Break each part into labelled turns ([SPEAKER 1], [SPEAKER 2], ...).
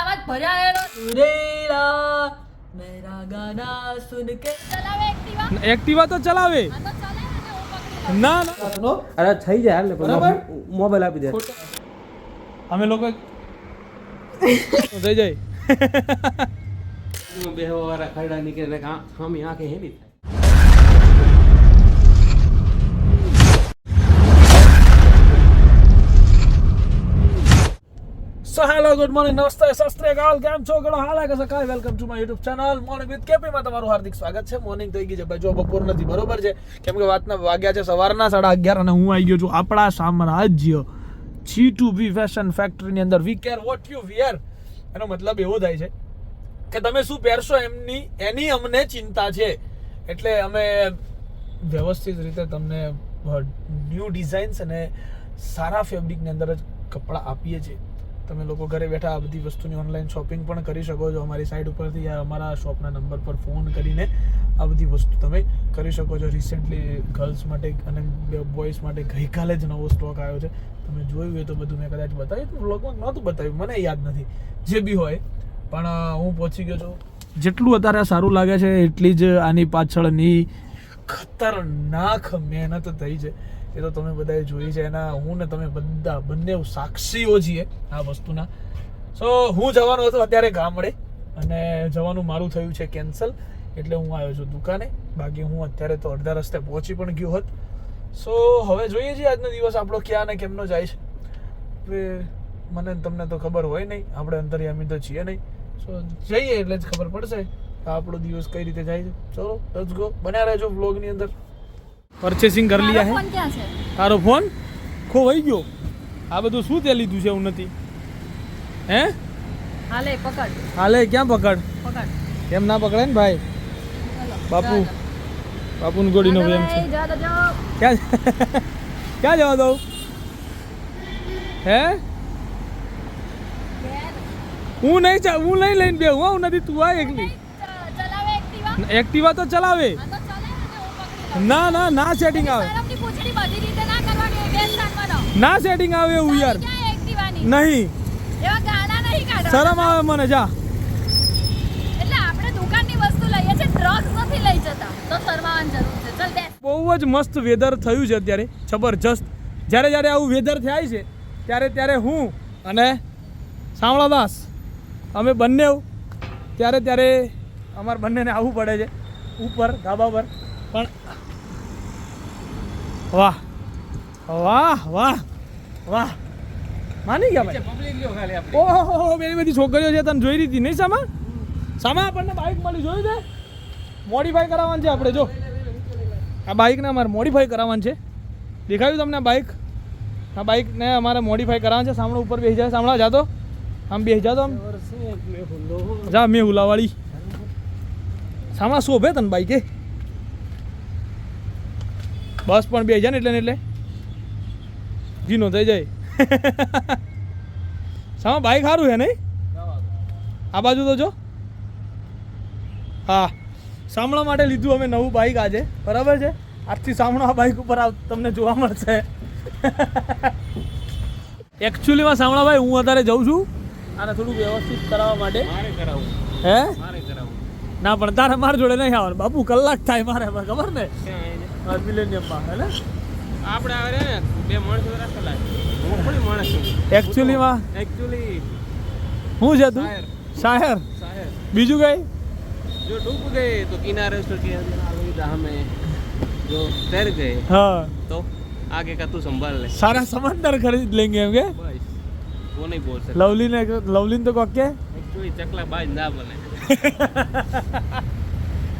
[SPEAKER 1] આવાજ ભર્યા એનો
[SPEAKER 2] સુરેલા મેરા ગાના સુન કે
[SPEAKER 1] ચલાવે એક્ટિવા
[SPEAKER 3] એક્ટિવા તો ચલાવે
[SPEAKER 1] આ તો ચલે ને હું પકડી લઉં.
[SPEAKER 3] ના ના
[SPEAKER 2] નો
[SPEAKER 4] અરે થઈ જાય હાલ ને પણ
[SPEAKER 3] બરાબર?
[SPEAKER 4] મોબાઈલ આપી દે
[SPEAKER 3] અમે લોકો થઈ જાય
[SPEAKER 4] બેહવા વાળા ખરડા નીકળે ને હામી આંખે હેલી થાય
[SPEAKER 3] હેલો ગુડ મોર્નિંગ નમસ્તે સત શ્રી અકાલ કેમ છો ઘણો હાલ કે સકાય welcome to my YouTube channel morning with KP માં તમારું હાર્દિક સ્વાગત છે. મોર્નિંગ થઈ ગઈ છે. ભાઈ, જો બપોર નથી, બરોબર છે? કેમ કે વાતના વાગ્યા છે સવારના સાડા અગિયાર અને હું આવી ગયો છું આપણા સામ્રાજ્ય જી ટુ બી ફેશન ફેક્ટરીની અંદર. We care what you wear એનો મતલબ એવો થાય છે કે તમે શું પહેરશો એમની, એની અમને ચિંતા છે. એટલે અમે વ્યવસ્થિત રીતે તમને ન્યૂ ડિઝાઇન્સ અને સારા ફેબ્રિકની અંદર જ કપડાં આપીએ છીએ. તમે લોકો ઘરે બેઠા આ બધી વસ્તુની ઓનલાઈન શોપિંગ પણ કરી શકો છો. અમારી સાઇટ ઉપરથી અમારા શોપના નંબર પર ફોન કરીને આ બધી વસ્તુ તમે કરી શકો છો. રિસેન્ટલી ગર્લ્સ માટે અને બોયઝ માટે ગઈકાલે જ નવો સ્ટોક આવ્યો છે. તમે જોયું હોય તો બધું મેં કદાચ બતાવ્યું તો વ્લોગમાં નહોતું બતાવ્યું, મને યાદ નથી. જે બી હોય. પણ હું પહોંચી ગયો છું. જેટલું અત્યારે સારું લાગે છે, એટલી જ આની પાછળની ખતરનાક મહેનત થઈ છે. એ તો તમે બધાએ જોઈ છે એના, હું ને તમે બધા, બંને સાક્ષીઓ છીએ આ વસ્તુના. સો હું જવાનો હતો અત્યારે ગામડે અને જવાનું મારું થયું છે કેન્સલ. એટલે હું આવ્યો છું દુકાને. બાકી હું અત્યારે તો અડધા રસ્તે પહોંચી પણ ગયો હોત. સો હવે જોઈએ છીએ આજનો દિવસ આપણો ક્યાં ને કેમનો જાય છે. હવે મને તમને તો ખબર હોય નહીં. આપણે અંતર્યામી તો છીએ નહીં. સો જઈએ એટલે જ ખબર પડશે આપણો દિવસ કઈ રીતે જાય છે. ચલો લેટ્સ ગો બન્યા રહેજો વ્લોગની અંદર. પરચેસિંગ કરી હે?
[SPEAKER 1] ક્યાં છે?
[SPEAKER 3] તારો ફોન ખોવાઈ ગયો. આ બધું શું તે લીધું છે ઉન્નતિ? હે?
[SPEAKER 1] હાલે પકડ.
[SPEAKER 3] હાલે ક્યાં પકડ?
[SPEAKER 1] પકડ.
[SPEAKER 3] એમ ના પકડે ને ભાઈ?
[SPEAKER 1] બાપુ
[SPEAKER 3] બાપુ
[SPEAKER 1] જા,
[SPEAKER 3] ગોડી
[SPEAKER 1] નો
[SPEAKER 3] એમ છે. ક્યાં ક્યાં જવા દઉં? હે? હું નહીં હું નહીં લઈને બે હું નથી તું આ એકલી.
[SPEAKER 1] એક્ટિવા.
[SPEAKER 3] તો ચલાવે.
[SPEAKER 1] ને.
[SPEAKER 3] ના ના સેટિંગ આવે.
[SPEAKER 1] ના
[SPEAKER 3] સેટિંગ આવે એવું યાર. નહીં. શરમ આવે મને જા. બહુ જ મસ્ત વેધર થયું છે અત્યારે જબરજસ્ત. જ્યારે જ્યારે આવું વેધર થાય છે ત્યારે ત્યારે હું અને સાંવળાદાસ અમે બંને ત્યારે ત્યારે અમારે બંનેને આવવું પડે છે ઉપર ધાબા પર. પણ વાહ. વાહ વાહ વાહ. માની ગયા ભાઈ. ઓહો પેલી બધી છોકરીઓ છે તને જોઈ રહી હતી નહીં સામા? સામા આપણને બાઇક મળી જોયું છે? મોડિફાઈ કરાવવાનું છે આપણે જો. આ બાઇકને અમારે મોડિફાઈ કરાવવાનું છે. દેખાયું તમને આ બાઇક આ બાઇકને અમારે મોડિફાઈ કરાવવાનું છે. સામણો ઉપર બેસી જાય. સામણા જાતો આમ બેસી જાતો આમ. જા મેં હુલાવાળી સામા શોભે તને બાઇકે બસ પણ બે જાય ને એટલે ને એટલે? ઘીનો થઈ જાય. સામા બાઇક સારું છે નહીં? આ બાજુ તો જો. હા. સામણા માટે લીધું અમે નવું બાઇક આજે. બરાબર છે? આજથી સામણો આ બાઇક ઉપર આવ તમને જોવા મળશે. એકચ્યુઅલીમાં સામણાભાઈ હું અત્યારે જઉં છું. આને થોડુંક વ્યવસ્થિત કરાવવા માટે. હે? ના પણ તારે મારા જોડે નહીં આવવાનું. બાપુ કલાક થાય મારે ખબર ને? મિલેનિયમમાં હે ને
[SPEAKER 4] આપણે આવે ને બે માણસો રાખે લાગે હું થોડી માણસ છું
[SPEAKER 3] એકચ્યુઅલીમાં
[SPEAKER 4] એકચ્યુઅલી
[SPEAKER 3] શું છે તું
[SPEAKER 4] શાયર
[SPEAKER 3] શાયર
[SPEAKER 4] શાયર
[SPEAKER 3] બીજું કઈ
[SPEAKER 4] જો डूब गए तो किनारे से के अलविदा हमें जो तैर गए
[SPEAKER 3] હા
[SPEAKER 4] तो आगे का तू संभाल ले
[SPEAKER 3] સારા સમંદર ખરીદ લેંગે એમ કે
[SPEAKER 4] बस वो नहीं बोल सकते
[SPEAKER 3] લવલી ને લવલી ને તો કોક કે
[SPEAKER 4] एक्चुअली चकला बाज ना बने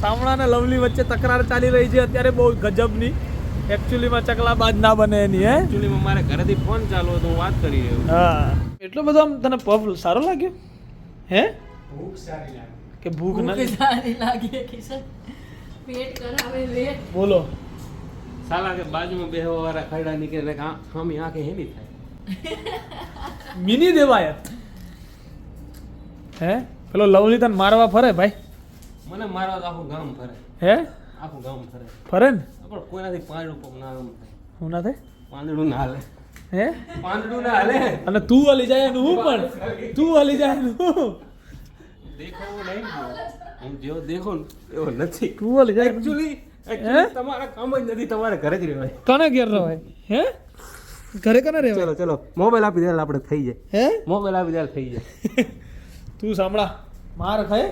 [SPEAKER 3] સામણા અને લવલી વચ્ચે તકરાર ચાલી રહી છે. અત્યારે બહુ ગજબની. એકચ્યુઅલીમાં ચકલાબાજ ના બને એની હે?
[SPEAKER 4] એકચ્યુઅલીમાં મારે ઘરેથી ફોન ચાલુ હતો હું વાત કરી રહ્યો
[SPEAKER 3] હા. એટલો બધો આમ તને પફ સારો લાગ્યો? હે?
[SPEAKER 4] ભૂખ સારી લાગે.
[SPEAKER 3] કે ભૂખ નથી?
[SPEAKER 2] સારી લાગે કિશન.
[SPEAKER 1] પેટ કરાવે વેટ.
[SPEAKER 3] બોલો.
[SPEAKER 4] સાલા કે બાજુમાં બેહવા વાળા ખરડા નીકળે કે ખામી આંખે હેની થાય.
[SPEAKER 3] મિની દેવાયત. હે? પેલો લવલી તને મારવા ફરે ભાઈ?
[SPEAKER 4] મને મારવા તો આખું ગામ ફરે.
[SPEAKER 3] હે?
[SPEAKER 4] આખું ગામ ફરે.
[SPEAKER 3] ફરે ને?
[SPEAKER 4] પણ કોઈનાથી પાંદડું ના આમ થાય
[SPEAKER 3] હું ના થાય?
[SPEAKER 4] પાંદડું ના હાલે.
[SPEAKER 3] હે?
[SPEAKER 4] પાંદડું ના હાલે.
[SPEAKER 3] અને તું હલી જાય ને હું પણ? તું હલી જાય ને હું?
[SPEAKER 4] દેખો નહીં. હું જેવો દેખો ને એવો નથી.
[SPEAKER 3] તું હલી જાય
[SPEAKER 4] એકચ્યુઅલી? તમારા કામ જ નથી તમારે ઘરે જ રહેવાય.
[SPEAKER 3] કને ઘેર રહેવાય? હે? ઘરે કોને રહેવાય?
[SPEAKER 4] ચલો ચલો. મોબાઈલ આપી દે આપણે થઈ જાય.
[SPEAKER 3] હે?
[SPEAKER 4] મોબાઈલ આપી દે થઈ જાય.
[SPEAKER 3] તું સાંભળા. માર ખાય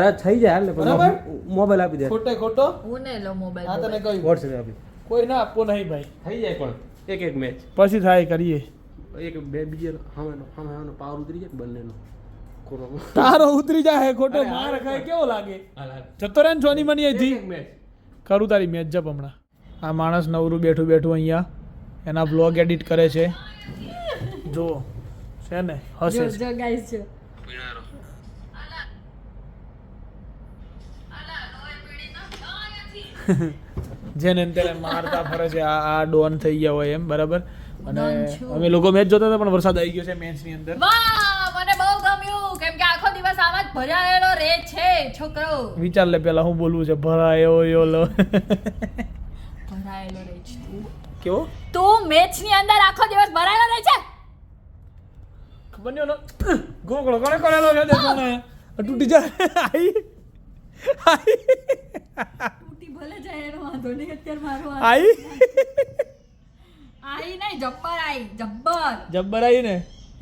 [SPEAKER 4] અરે થઈ જાય હાલ
[SPEAKER 3] બરાબર?
[SPEAKER 4] મોબાઈલ આપી દે.
[SPEAKER 3] ખોટે ખોટો.
[SPEAKER 1] હું ને લો
[SPEAKER 3] આ
[SPEAKER 1] હા
[SPEAKER 3] તને કહ્યું.
[SPEAKER 4] વોટ્સએપ આપી?
[SPEAKER 3] કોઈ ના આપવો નહીં ભાઈ.
[SPEAKER 4] થઈ જાય પણ. એક એક મેચ
[SPEAKER 3] પછી થાય કરીએ.
[SPEAKER 4] એક બે બીજે સામેનો સામે સામેનો પાવર ઉતરી જાય ને બંનેનો?
[SPEAKER 3] તારો ઉતરી જાય ખોટો. માર ખાય કેવો લાગે? જતો રહે ને જોની મની
[SPEAKER 4] એક
[SPEAKER 3] અહીંથી.
[SPEAKER 4] મેચ
[SPEAKER 3] કરું તારી મેચ જપ હમણાં. આ માણસ નવરું બેઠું બેઠું અહીંયા એના બ્લોગ એડિટ કરે છે. જો છે ને? હશે
[SPEAKER 1] જો.
[SPEAKER 3] છે.
[SPEAKER 1] જો ગાઈસ જો
[SPEAKER 3] જેને તેને મારતા ફરે છે આ આ ડોન થઈ ગયા હોય એમ બરાબર? અને અમે લોકો મેચ જોતા હતા પણ વરસાદ આવી ગયો છે મેચની અંદર.
[SPEAKER 1] મને બહુ ગમ્યું. કેમ કે આખો દિવસ આમ જ ભરાયેલો રહે છે છોકરો.
[SPEAKER 3] વિચાર લે પેલા હું બોલવું છે ભરાયો યો લો.
[SPEAKER 1] ભરાયેલો રહે છે. તું.
[SPEAKER 3] કેવો?
[SPEAKER 1] તું મેચની અંદર આખો દિવસ ભરાયેલો રહે છે?
[SPEAKER 3] ઓલો ગોગળો કોને કરેલો છે તને તૂટી જાય. આઈ. આઈ.
[SPEAKER 1] એનો વાંધો નહીં અત્યારે મારો
[SPEAKER 3] આઈ?
[SPEAKER 1] આઈ નહીં જબ્બર આઈ જબ્બર.
[SPEAKER 3] જબ્બર આઈ ને?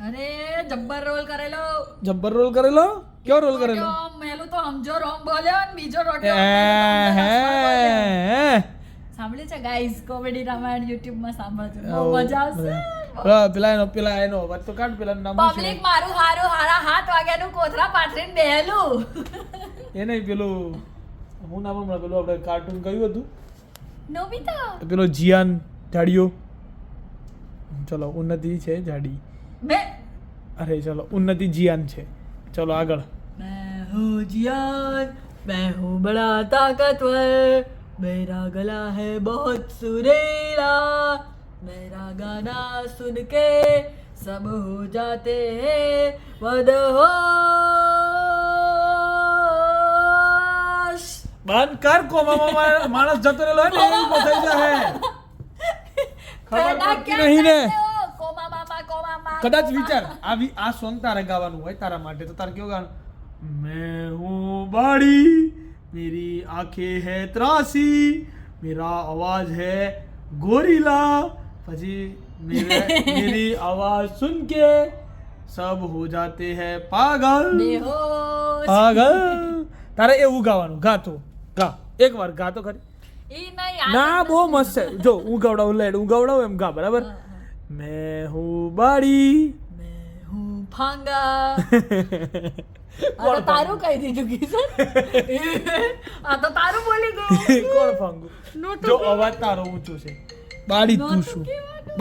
[SPEAKER 1] અરે જબ્બર રોલ કરેલો.
[SPEAKER 3] જબ્બર રોલ કરેલો? કયો રોલ કરેલો?
[SPEAKER 1] મેલું તો સમજો રોંગ બોલ્યો ને બીજો
[SPEAKER 3] હે
[SPEAKER 1] સાંભળ્યું છે ગાઈઝ કોમેડી રામાયણ યુટ્યુબમાં સાંભળજો મજા આવશે.
[SPEAKER 3] પેલા એનો પેલા એનો વાત તો કાઢ પેલા નામ
[SPEAKER 1] પબ્લિક મારું હારું હારા હાથ વાગ્યાનું કોથરા પાથરીને બેહેલું.
[SPEAKER 3] એ નહીં પેલું હું નામ હમણાં પેલું આપણે કાર્ટૂન કયું હતું.
[SPEAKER 1] નોબિતા?
[SPEAKER 3] પેલો જિયાન જાડીઓ ચલો ઉન્નતિ છે જાડી.
[SPEAKER 1] મેં
[SPEAKER 3] અરે ચલો ઉન્નતિ જિયાન છે. ચલો આગળ.
[SPEAKER 2] મેં જિયાન મેં હું બડા તાકતવર. મેરા ગલા હે બહોત સુરેલા. મેરા ગાના સુન કે સબ હો જાતે હે વદ હો.
[SPEAKER 3] બંધ કર કોમામાં માણસ જતો રહેલો ને એ ઊભો જાય ખબર નહીં ને. કદાચ વિચાર આવી આ સોંગ તારે ગાવાનું હોય તારા માટે તો તારે કેવું ગાવાનું? મેં હું બાડી મેરી આંખે હે ત્રાસી મેરા અવાજ હે ગોરીલા. પછી મેરી અવાજ સુન કે સબ हो जाते हैं પાગલ. पागल તારે એવું ગાવાનું ગાતું એક વાર
[SPEAKER 1] ગા તો ખરી
[SPEAKER 3] ના બહુ મસ્ત છે. જો હું ગવડાવું લેડ હું ગવડાવું એમ ગા બરાબર? મેં હું બાડી
[SPEAKER 1] ફાંગા તારું કહી દીધું કિશન. આ તો તારું બોલી ગયું.
[SPEAKER 3] કોણ ફાંગુ જો અવાજ તારો ઊંચો છે. બાડી તું શું?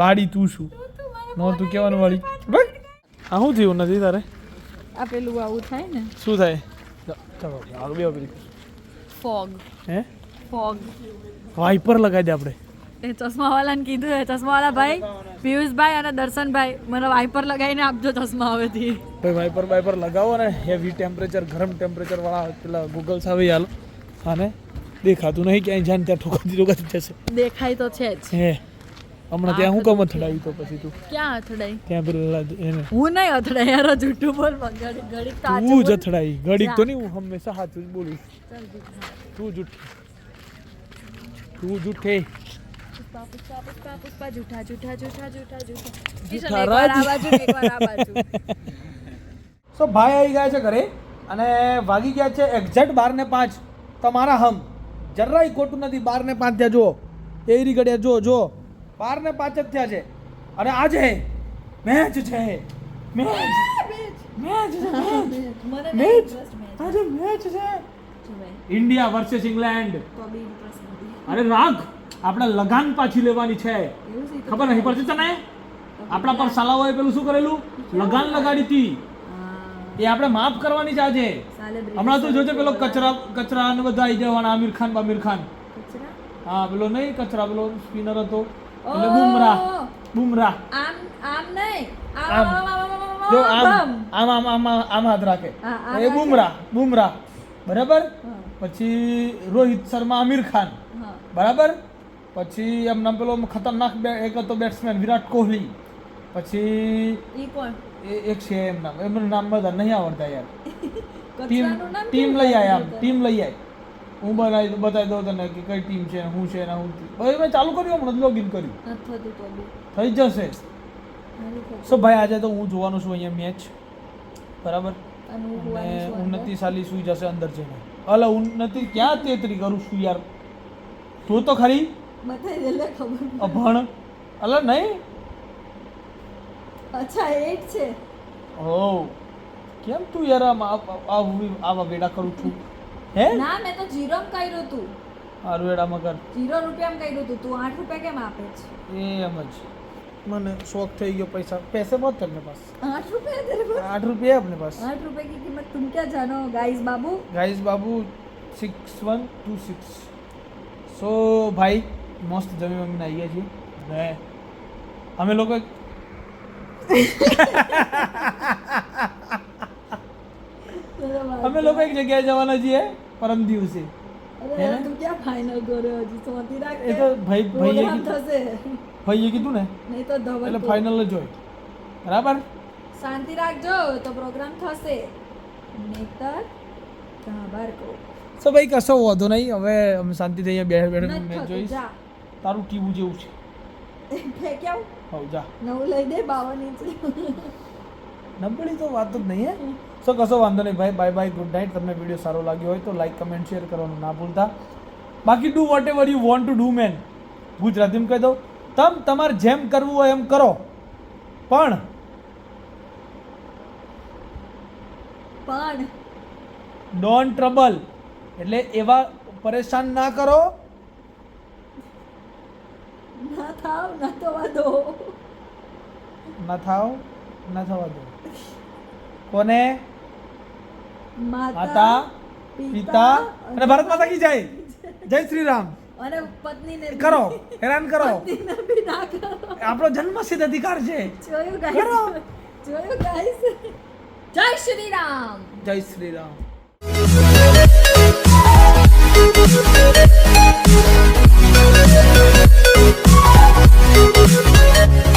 [SPEAKER 3] બાડી તું શું? નહોતું કહેવાનું વાળી. આ શું થયું? નથી તારે?
[SPEAKER 1] આ પેલું આવું થાય ને.
[SPEAKER 3] શું થાય? ચલો આવું બે.
[SPEAKER 1] ફોગ.
[SPEAKER 3] હે?
[SPEAKER 1] ફોગ.
[SPEAKER 3] વાઇપર લગાવી દે આપણે.
[SPEAKER 1] એ ચશ્માવાલાને કીધું એ ચશ્માવાળા ભાઈ પિયુષભાઈ અને દર્શનભાઈ મને વાઇપર લગાવીને આપજો ચશ્મા હવેથી.
[SPEAKER 3] ભાઈ વાઇપર વાઇપર લગાવો ને. હેવી ટેમ્પરેચર ગરમ ટેમ્પરેચર વાળા પેલા ગૂગલ સાવે હાલ. અને દેખાતું નહીં ક્યાંય જાણ ત્યાં ઠોકાતી ઠોકાતી જશે.
[SPEAKER 1] દેખાય તો છે જ.
[SPEAKER 3] હે. હમણાં ત્યાં હું કમ અથડાઈ તો પછી તું?
[SPEAKER 1] ક્યાં અથડાઈ?
[SPEAKER 3] ત્યાં પેલા એને
[SPEAKER 1] હું નહીં અથડાઈ યાર જૂઠું બોલ ઘડી ઘડી તો
[SPEAKER 3] તું જ અથડાઈ. ગડી તો નહીં હું હંમેશા સાચું જ બોલીશ. તું જૂઠ તું જૂઠે
[SPEAKER 1] પુષ્પા પુષ્પા પુષ્પા પુષ્પા જૂઠા જૂઠા જૂઠા જૂઠા જૂઠા
[SPEAKER 3] જૂઠા
[SPEAKER 1] એકવાર આ
[SPEAKER 3] રાજ.
[SPEAKER 1] બાજુ એકવાર આ બાજુ?
[SPEAKER 3] સો ભાઈ આવી ગયા છે ઘરે અને વાગી ગયા છે એક્ઝેક્ટ બાર ને પાંચ. તમારા હમ. જરાય ખોટું નથી. બાર ને પાંચ ત્યાં જુઓ. એ રી ઘડિયા જો જો બાર ને પાંચ જ થયા છે. અને આજે મેચ છે. મેચ. મેચ. મેચ આજે મેચ. છે.
[SPEAKER 1] India versus England.
[SPEAKER 3] અરે રાખ આપણે લગાન પાછી લેવાની છે. ખબર નહીં પડતી તને? આપણા પર સાલાઓએ પેલું શું કરેલું? લગાન લગાડી હતી. એ આપણે માફ કરવાની છે આજે. હમણાં તો જોજો પેલો કચરા કચરા ને બધા આવી જવાના આમિર ખાન બામિર ખાન. હા પેલો નહીં કચરા પેલો સ્પિનર હતો. એટલે! બુમરાહ બુમરાહ.
[SPEAKER 1] આમ આમ નહીં. આમ
[SPEAKER 3] આમ.
[SPEAKER 1] આમ, આમ, આમ, આમ,
[SPEAKER 3] જો
[SPEAKER 1] આમ,
[SPEAKER 3] આમ. આમ આમ આમ હાથ રાખે. એ. બુમરાહ બુમરાહ. બરાબર? પછી રોહિત શર્મા આમિર ખાન. બરાબર? પછી એમના પેલો ખતરનાક એક હતો બેટ્સમેન વિરાટ કોહલી. પછી એ એક છે એમ નામ. એમનું નામ બધા નહીં આવડતા યાર. ટીમ ટીમ લઈ આય આમ ટીમ લઈ આય. હું બનાવી બતાવી દઉં તને કે કઈ ટીમ છે હું છે ને હું ભાઈ મેં ચાલુ કર્યું હમણાં લોગિન કર્યું. થઈ જશે. સો ભાઈ આજે તો હું જોવાનું છું અહીંયા મેચ બરાબર?
[SPEAKER 1] અને.
[SPEAKER 3] ઉન્નતિ સાલી સુઈ જશે અંદર જઈને. અલ ઉન્નતિ ક્યાં તેતરી કરું છું યાર? તું તો ખરી? અભણ. અલ નહીં?
[SPEAKER 1] અચ્છા એટ છે.
[SPEAKER 3] ઓ કેમ તું યાર આમ આવા વેડા કરું છું? હે
[SPEAKER 1] ના મેં તો જીરો કર્યું તું
[SPEAKER 3] મારું વેડામાં કર
[SPEAKER 1] જીરો રૂપિયામાં કર્યું તું તું આઠ રૂપિયા કેમ આપે છે
[SPEAKER 3] એ એમ જ મને શોખ થઈ ગયો પૈસા पैसे बहुत थे अपने पास
[SPEAKER 1] आठ रुपए है तेरे पास
[SPEAKER 3] आठ रुपये है अपने पास
[SPEAKER 1] आठ रुपए की कीमत तुम क्या जानो गाइस बाबू
[SPEAKER 3] ગાઈઝ બાબુ સિક્સ વન ટુ સિક્સ સો ભાઈ મસ્ત જમી મમીને આવી ગયા છીએ ને અમે લોકો એક-
[SPEAKER 1] तेरा बाप
[SPEAKER 3] અમે લોકો એક જગ્યાએ જવાના છીએ પરમ દિવસે
[SPEAKER 1] ક્યાં ફાઇનલ કર્યો
[SPEAKER 3] હજી સોતી ભાઈ
[SPEAKER 1] થશે.
[SPEAKER 3] ભાઈએ કીધું ને?
[SPEAKER 1] નહીં તો
[SPEAKER 3] એટલે ફાઇનલ જ હોય. બરાબર?
[SPEAKER 1] શાંતિ રાખજો તો પ્રોગ્રામ થશે.
[SPEAKER 3] તો ભાઈ કશો વાંધો નહીં હવે અમે શાંતિ થઈ બેઠ બેઠ
[SPEAKER 1] મેં
[SPEAKER 3] જોઈશ. તારું ટીવું જેવું છે.
[SPEAKER 1] ફેંક્યા
[SPEAKER 3] હવ જા.
[SPEAKER 1] નવું લઈ દે બાવન ઇંચ.
[SPEAKER 3] નબળી તો વાત જ નહીં હે? સો કશો વાંધો નહીં ભાઈ બાય બાય ગુડ નાઇટ તમને વીડિયો સારો લાગ્યો હોય તો લાઈક કમેન્ટ શેર કરવાનું ના ભૂલતા. બાકી do whatever you want to do man ગુજરાતીમાં કહી દઉં તમ તમારે જેમ કરવું હોય એમ કરો. પણ
[SPEAKER 1] પણ
[SPEAKER 3] ડોન્ટ ટ્રબલ એટલે એવા પરેશાન ના કરો.
[SPEAKER 1] ના થાવ ના થવા દો.
[SPEAKER 3] ના થાવ ના થવા દો. કોને?
[SPEAKER 1] માતા
[SPEAKER 3] પિતા અને ભારત માતા કી જય? જય શ્રી રામ.
[SPEAKER 1] અને પત્નીને
[SPEAKER 3] કરો હેરાન કરો. આપણો જન્મ સિદ્ધ અધિકાર છે.
[SPEAKER 1] જય શ્રી રામ.
[SPEAKER 3] જય શ્રી રામ. Thank you.